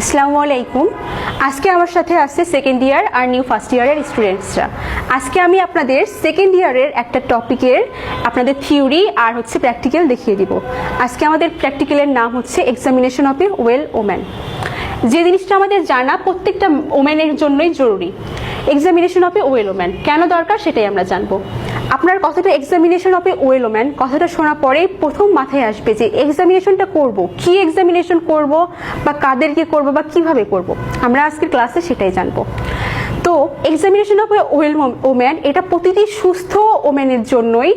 আসসালামু আলাইকুম। আজকে আমার সাথে আছে সেকেন্ড ইয়ার আর নিউ ফার্স্ট ইয়ারের স্টুডেন্টসরা আজকে আমি আপনাদের সেকেন্ড ইয়ারের একটা টপিকের আপনাদের থিওরি আর হচ্ছে প্র্যাকটিক্যাল দেখিয়ে দিব। আজকে আমাদের প্র্যাকটিক্যালের নাম হচ্ছে examination of a well woman যে জিনিসটা আমাদের জানা প্রত্যেকটা ওম্যানের জন্যই জরুরি। Examination of a well woman কেন দরকার? সেটাই আমরা জানব। আপনার কথাটা examination of a well woman কথাটা শোনা পরেই প্রথম মাথায় আসবে যে এক্সামিনেশনটা করব। কি এক্সামিনেশন করব বা কাদেরকে করব বা কীভাবে করব? আমরা আজকের ক্লাসে সেটাই জানব। তো এক্সামিনেশন অফ ওয়েল ওম্যান এটা প্রতিটি সুস্থ ওমেনের জন্যই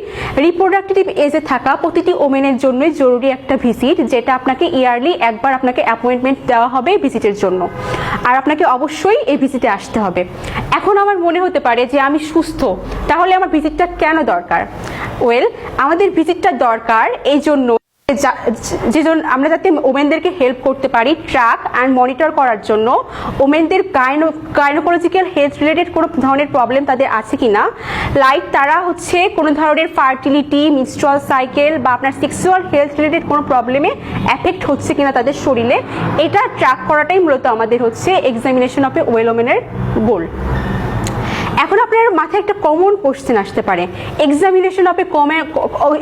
রিপ্রোডাক্টিভ এজে থাকা প্রতিটি ওমেনের জন্যই জরুরি একটা ভিজিট যেটা আপনাকে ইয়ারলি একবার আপনাকে অ্যাপয়েন্টমেন্ট দেওয়া হবে ভিজিটের জন্য। আর আপনাকে অবশ্যই এই ভিজিটে আসতে হবে। এখন আমার মনে হতে পারে যে আমি সুস্থ, তাহলে আমার ভিজিটটা কেন দরকার? ওয়েল আমাদের ভিজিটটা দরকার এই জন্য যা- যে আমরা যাতে ওমেনদেরকে হেল্প করতে পারি ট্র্যাক অ্যান্ড মনিটর করার জন্য, ওমেনদের গাইনো গাইনোকোলজিক্যাল হেলথ রিলেটেড কোনো ধরনের প্রবলেম তাদের আছে কিনা? লাইক তারা হচ্ছে কোনো ধরনের ফার্টিলিটি মিনস্ট্রুয়াল সাইকেল বা আপনার সেক্সুয়াল হেলথ রিলেটেড কোনো প্রবলেমে অ্যাফেক্ট হচ্ছে কিনা তাদের শরীরে, এটা ট্র্যাক করাটাই মূলত আমাদের হচ্ছে এক্সামিনেশন অফ এ ওয়েল ওমেনের গোল এখন আপনার মাথায় একটা কমন কোশ্চেন আসতে পারে। এক্সামিনেশন অফ এ কমে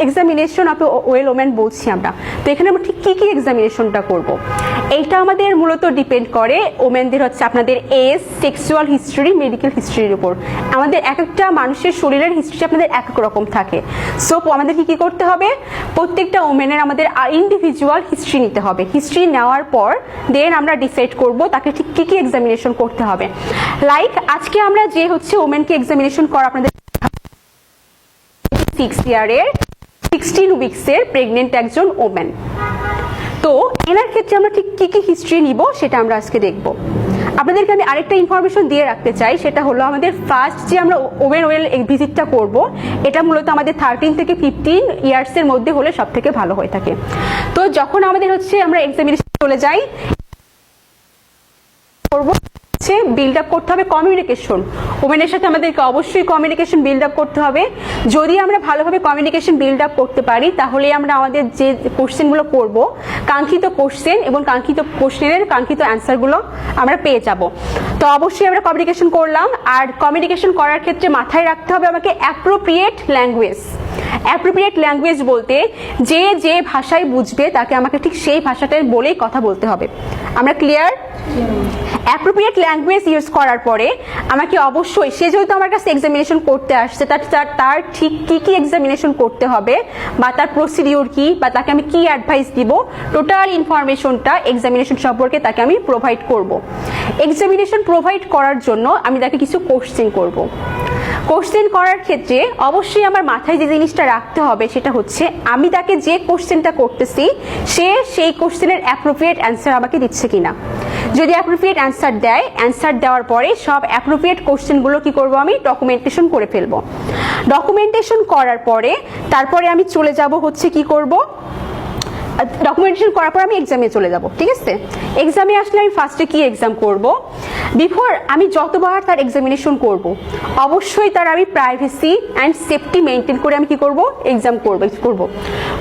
এক্সামিনেশন অফ ওয়েল ওমেন বলছি আমরা। তো এখানে আমরা ঠিক কী কী এক্সামিনেশনটা করব? এইটা আমাদের মূলত ডিপেন্ড করে ওমেনদের হচ্ছে আপনাদের এজ সেক্সুয়াল হিস্ট্রি মেডিকেল হিস্ট্রির উপর। আমাদের এক একটা মানুষের শরীরের হিস্ট্রি আপনাদের এক এক রকম থাকে। সো আমাদের কী কি করতে হবে? প্রত্যেকটা ওমেনের আমাদের ইন্ডিভিজুয়াল হিস্ট্রি নিতে হবে। হিস্ট্রি নেওয়ার পর দেন আমরা ডিসাইড করব তাকে ঠিক কী কী এক্সামিনেশন করতে হবে। লাইক আজকে আমরা যে হচ্ছে ওমেনকে এক্সামিনেশন করা আপনাদের সিক্স ইয়ারের সিক্সটিন উইক্সের প্রেগনেন্ট একজন ওমেন তো এনার ক্ষেত্রে আমরা ঠিক কী কী হিস্ট্রি নিব সেটা আমরা আজকে দেখব। আপনাদেরকে আমি আরেকটা ইনফরমেশন দিয়ে রাখতে চাই, সেটা হলো আমাদের ফার্স্ট যে আমরা ওভেন ওয়েল ভিজিটটা করব, এটা মূলত আমাদের থার্টিন থেকে ফিফটিন ইয়ার্সের মধ্যে হলে সব থেকে ভালো হয়ে থাকে। তো যখন আমাদের হচ্ছে আমরা এক্সামিনেশন চলে যাই, করব। হচ্ছে বিল্ড আপ করতে হবে কমিউনিকেশন ওমেনের সাথে আমাদেরকে অবশ্যই কমিউনিকেশন বিল্ড আপ করতে হবে। যদি আমরা ভালোভাবে কমিউনিকেশন বিল্ড আপ করতে পারি, তাহলে আমরা আমাদের যে কোশ্চেনগুলো করব, কাঙ্ক্ষিত কোশ্চেন এবং কাঙ্ক্ষিত কোশ্চেনের কাঙ্ক্ষিত অ্যান্সারগুলো আমরা পেয়ে যাব। তো অবশ্যই আমরা কমিউনিকেশন করলাম। আর কমিউনিকেশন করার ক্ষেত্রে মাথায় রাখতে হবে আমাকে অ্যাপ্রোপ্রিয়েট ল্যাঙ্গুয়েজ অ্যাপ্রোপ্রিয়েট ল্যাঙ্গুয়েজ বলতে যে যে ভাষায় বুঝবে, তাকে আমাকে ঠিক সেই ভাষাটায় বলেই কথা বলতে হবে। আমরা ক্লিয়ার অ্যাপ্রোপ্রিয়েট ল্যাঙ্গুয়েজ ইউজ করার পরে আমাকে অবশ্যই, সে যেহেতু আমার কাছে এক্সামিনেশন করতে আসছে, তার তার ঠিক কী কী এক্সামিনেশন করতে হবে বা তার প্রসিডিওর কী বা তাকে আমি কী অ্যাডভাইস দিব টোটাল ইনফরমেশনটা এক্সামিনেশন সম্পর্কে তাকে আমি প্রোভাইড করব। এক্সামিনেশন প্রোভাইড করার জন্য আমি তাকে কিছু কোশ্চেন করব। কোশ্চেন করার ক্ষেত্রে অবশ্যই আমার মাথায় যে জিনিসটা রাখতে হবে সেটা হচ্ছে, আমি তাকে যে কোশ্চেনটা করতেছি, সে সেই কোশ্চেনের অ্যাপ্রোপ্রিয়েট অ্যান্সার আমাকে দিচ্ছে কিনা। যদি অ্যাপ্রোপ্রিয়েট অ্যান্সার দেয় অ্যান্সার দেওয়ার পরে সব অ্যাপ্রোপ্রিয়েট কোশ্চেনগুলো কি করব আমি? ডকুমেন্টেশন করে ফেলব। ডকুমেন্টেশন করার পরে, তারপরে আমি চলে যাব হচ্ছে কি করব? ডকুমেন্টেশন করার পর আমি এক্সামে চলে যাব, ঠিক আছে? এক্সামে আসলে আমি ফার্স্টে কি এক্সাম করব? বিফোর আমি যতবার তার এক্সামিনেশন করব, অবশ্যই তার আমি প্রাইভেসি অ্যান্ড সেফটি মেনটেন করে আমি কি করব? এক্সাম করব করব।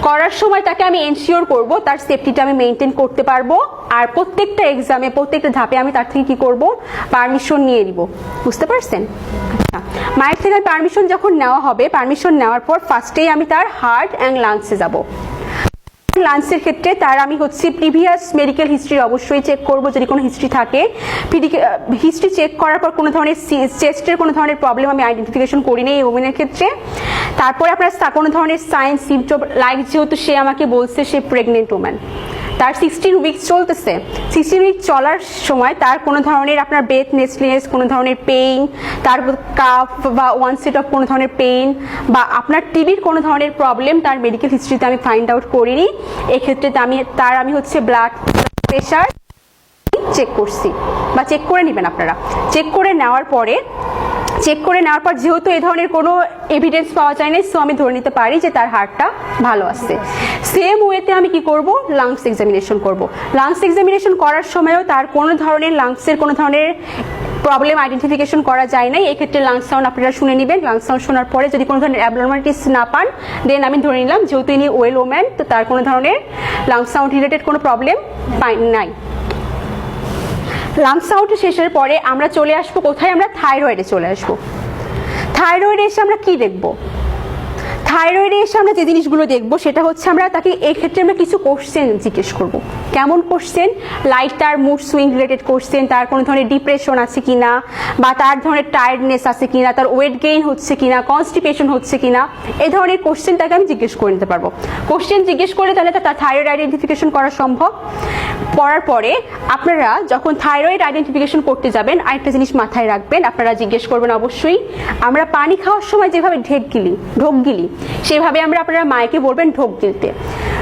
করার সময় তাকে আমি এনশিওর করব তার সেফটিটা আমি মেনটেন করতে পারব, আর প্রত্যেকটা এক্সামে প্রত্যেকটা ধাপে আমি তার থেকে কি করব? পারমিশন নিয়ে নিব। বুঝতে পারছেন? আচ্ছা মায়ের থেকে পারমিশন যখন নেওয়া হবে পারমিশন নেওয়ার পর ফার্স্টেই আমি তার হার্ট অ্যান্ড লাংসে যাব। লাঞ্চের ক্ষেত্রে, তার আমি হচ্ছে প্রিভিয়াস মেডিকেল হিস্ট্রি অবশ্যই চেক করব যদি কোনো হিস্ট্রি থাকে। হিস্ট্রি চেক করার পর কোনো ধরনের চেস্টের কোনো ধরনের প্রবলেম আমি আইডেন্টিফিকেশন করি নি এই ওমেনের ক্ষেত্রে। তারপরে আপনার কোনো ধরনের সাইন্স সিমটম লাইক যেহেতু সে আমাকে বলছে, সে প্রেগনেন্ট ওম্যান তার সিক্সটিন উইকস চলতেছে। সিক্সটিন উইক চলার সময় তার কোনো ধরনের আপনার বেথ নেসনেস কোনো ধরনের পেইন তার কাফ বা ওয়ান সেট অফ কোনো ধরনের পেইন বা আপনার টিভির কোনো ধরনের প্রবলেম তার মেডিকেল হিস্ট্রিতে আমি ফাইন্ড আউট করিনি। এক্ষেত্রে আমি, তার আমি হচ্ছে ব্লাড প্রেশার চেক করছি। বা চেক করে নেবেন আপনারা। চেক করে নেওয়ার পরে চেক করে নেওয়ার পর যেহেতু এই ধরনের কোনো এভিডেন্স পাওয়া যায় না সো আমি ধরে নিতে পারি যে তার হার্টটা ভালো আছে। সেম ওয়েতে আমি কি করব? লাংস এক্সামিনেশন করব। লাংস এক্সামিনেশন করার সময়ও তার কোনো ধরনের লাংসের কোনো ধরনের প্রবলেম আইডেন্টিফিকেশন করা যায় নাই। এক্ষেত্রে লাংস সাউন্ড আপনারা শুনে নেবেন। লাংস সাউন্ড শোনার পরে যদি কোনো ধরনের অ্যাবনর্মালিটিস না পান দেন আমি ধরে নিলাম যেহেতু ইনি ওয়েল ওম্যান তো তার কোনো ধরনের লাংস সাউন্ড রিলেটেড কোনো প্রবলেম পাই নাই। লাংস আউট শেষের পরে আমরা চলে আসব কোথায়? আমরা থাইরয়েডে চলে আসব। থাইরয়েডে এসে আমরা কি দেখব? থাইরয়েডে এসে আমরা যে জিনিসগুলো দেখব, সেটা হচ্ছে আমরা তাকে এই ক্ষেত্রে আমরা কিছু কোশ্চেন জিজ্ঞেস করব। কেমন কোশ্চেন লাইক তার মুড সুইং রিলেটেড কোশ্চেন তার কোনো ধরনের ডিপ্রেশন আছে কিনা, বা তার ধরনের টায়ার্ডনেস আছে কি না তার ওয়েট গেইন হচ্ছে কি না কনস্টিপেশন হচ্ছে কিনা এই ধরনের কোশ্চেন তাকে আমি জিজ্ঞেস করে নিতে পারব। কোশ্চেন জিজ্ঞেস করলে তাহলে তার থাইরয়েড আইডেন্টিফিকেশন করা সম্ভব। পড়ার পরে আপনারা যখন থাইরয়েড আইডেন্টিফিকেশন করতে যাবেন, আরেকটা জিনিস মাথায় রাখবেন, আপনারা জিজ্ঞেস করবেন অবশ্যই, আমরা পানি খাওয়ার সময় যেভাবে ঢেক গিলি, ঢোক গিলি সেভাবে আমরা আপনারা মায়েকে বলবেন ঢোক গিলতে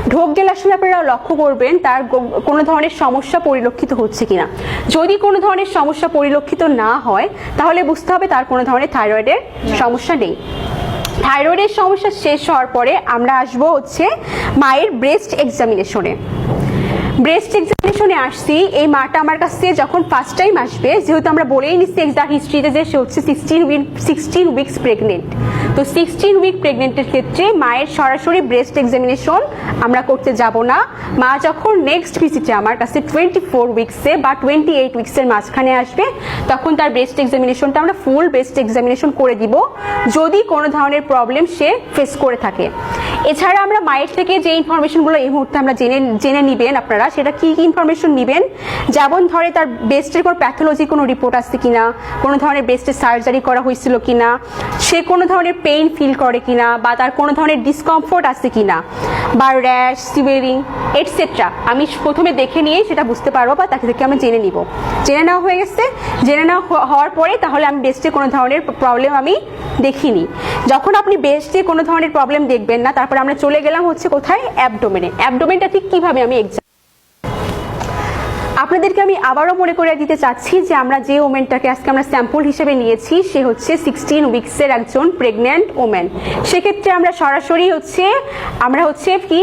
ঢোক গেলে আসলে আপনারা লক্ষ্য করবেন তার কোনো ধরনের সমস্যা পরিলক্ষিত হচ্ছে কিনা। যদি কোনো ধরনের সমস্যা পরিলক্ষিত না হয় তাহলে বুঝতে হবে তার কোনো ধরনের থাইরয়েডের সমস্যা নেই। থাইরয়েডের সমস্যা শেষ হওয়ার পরে আমরা আসব হচ্ছে মায়ের ব্রেস্ট এক্সামিনেশনে ব্রেস্ট এক্সামিনেশনে আসছি। এই মাটা আমার কাছে যখন ফার্স্ট টাইম আসবে, যেহেতু আমরা বলেই নিচ্ছি এক্সাক্ট হিস্ট্রিতে যে সে হচ্ছে sixteen week sixteen weeks pregnant তো সিক্সটিন উইক প্রেগনেন্টের ক্ষেত্রে মায়ের সরাসরি ব্রেস্ট এক্সামিনেশন আমরা করতে যাব না। মা যখন নেক্সট ভিজিটে আমার কাছে টোয়েন্টি ফোর উইকসে বা টোয়েন্টি এইট উইকসের মাঝখানে আসবে, তখন তার ব্রেস্ট এক্সামিনেশনটা আমরা ফুল ব্রেস্ট এক্সামিনেশন করে দিব। যদি কোনো ধরনের প্রবলেম সে ফেস করে থাকে। এছাড়া আমরা মায়ের থেকে যে ইনফরমেশনগুলো এই মুহূর্তে আমরা জেনে জেনে নিবেন আপনারা, সেটা কি কি ইনফরমেশন নিবেন? যেমন ধরে তার বেস্টের কোনো প্যাথোলজি কোনো রিপোর্ট আসছে কিনা, কোনো ধরনের বেস্টের সার্জারি করা হয়েছিল কিনা, সে কোনো ধরনের পেইন ফিল করে কিনা, বা তার কোনো ধরনের ডিসকমফোর্ট আছে কিনা, বা র্যাশ সিভিরিং এটসেট্রা আমি প্রথমে দেখে নিয়ে সেটা বুঝতে পারব, বা তাকে থেকে আমি জেনে নিব। জেনে নেওয়া হয়ে গেছে। জেনে নেওয়া হওয়ার পরে তাহলে আমি বেস্টে কোনো ধরনের প্রবলেম আমি দেখিনি। যখন আপনি বেস্টে কোনো ধরনের প্রবলেম দেখবেন না তারপরে আমরা চলে গেলাম হচ্ছে কোথায়? অ্যাবডোমেনে অ্যাবডোমেনটা ঠিক কীভাবে আমি এক্সাম আপনাদেরকে আমি আবারও মনে করে দিতে চাচ্ছি যে আমরা যে ওমেনটাকে আজকে আমরা স্যাম্পল হিসেবে নিয়েছি, সে হচ্ছে সিক্সটিন উইকসের একজন প্রেগন্যান্ট ওমেন সেক্ষেত্রে আমরা সরাসরি হচ্ছে, আমরা হচ্ছে কি